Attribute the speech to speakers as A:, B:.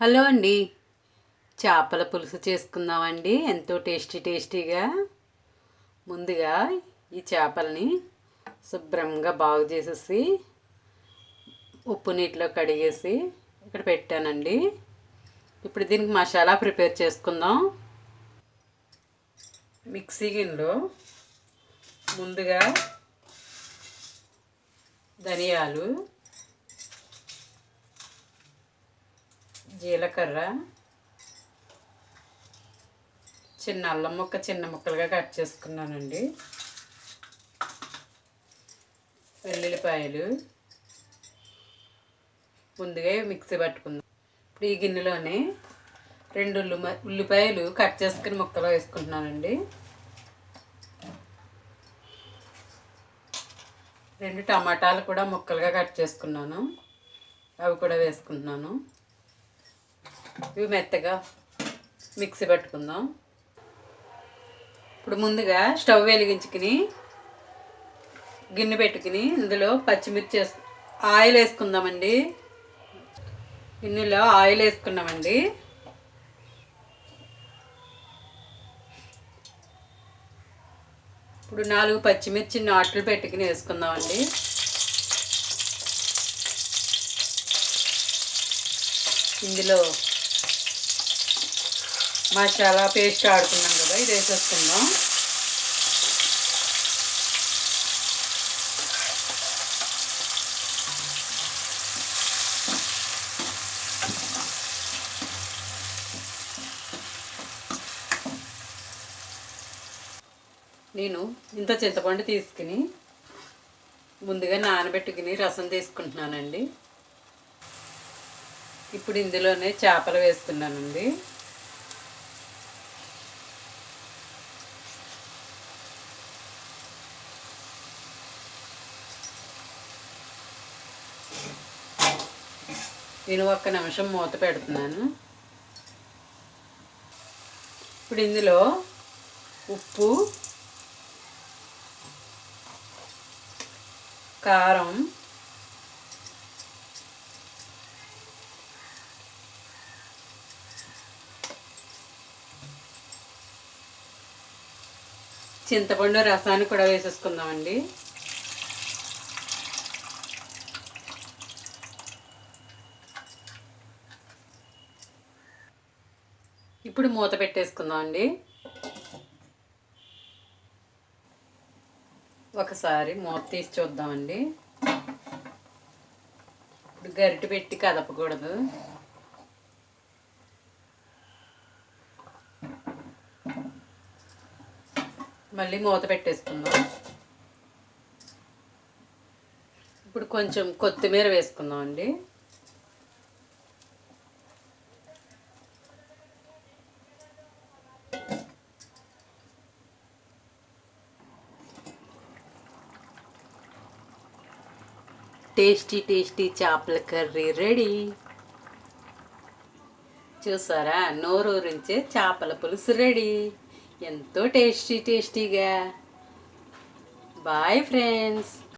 A: Hello అండి. చేపల పులుసు చేసుకుందామండి. ఎంతో టేస్టీ టేస్టీగా. ముందుగా ఈ చేపల్ని శుభ్రంగా బాగు చేసేసి ఉప్పు నీటిలో కడిగేసి ఇక్కడ పెట్టానండి. ఇప్పుడు దీనికి మసాలా ప్రిపేర్ చేసుకుందాం. మిక్సీ గిన్నెలో ముందుగా ధనియాలు జీలకర్ర చిన్న అల్లం ముక్క చిన్న ముక్కలుగా కట్ చేసుకున్నానండి. వెల్లుల్లిపాయలు. ముందుగా మిక్సీ పట్టుకుందాం. ఇప్పుడు ఈ గిన్నెలోనే రెండు ఉల్లి ఉల్లిపాయలు కట్ చేసుకుని ముక్కలు వేసుకుంటున్నానండి. రెండు టమాటాలు కూడా ముక్కలుగా కట్ చేసుకున్నాను. అవి కూడా వేసుకుంటున్నాను. ఇవి మెత్తగా మిక్సీ పెట్టుకుందాం. ఇప్పుడు ముందుగా స్టవ్ వెలిగించుకుని గిన్నె పెట్టుకుని ఇందులో పచ్చిమిర్చి వేసు ఆయిల్ వేసుకుందామండి. గిన్నెలో ఆయిల్ వేసుకున్నామండి. ఇప్పుడు నాలుగు పచ్చిమిర్చి నాట్లు పెట్టుకుని వేసుకుందామండి. ఇందులో మసాలా పేస్ట్ ఆడుకున్నాం కదా ఇది వేసేసుకుందాం. నేను ఇంత చింతపండు తీసుకుని ముందుగా నానబెట్టుకుని రసం తీసుకుంటున్నానండి. ఇప్పుడు ఇందులోనే చేపలు వేస్తున్నానండి. నేను ఒక్క నిమిషం మూత పెడుతున్నాను. ఇప్పుడు ఇందులో ఉప్పు కారం చింతపండు రసాన్ని కూడా వేసేసుకుందామండి. ఇప్పుడు మూత పెట్టేసుకుందాం అండి. ఒకసారి మూత తీసి చూద్దామండి ఇప్పుడు గరిటె పెట్టి కదపకూడదు. మళ్ళీ మూత పెట్టేసుకుందాం. ఇప్పుడు కొంచెం కొత్తిమీర వేసుకుందాం అండి. టేస్టీ టేస్టీ చేపల కర్రీ రెడీ. చూసారా? నోరూరించే చేపల పులుసు రెడీ. ఎంతో టేస్టీ టేస్టీగా. Bye friends.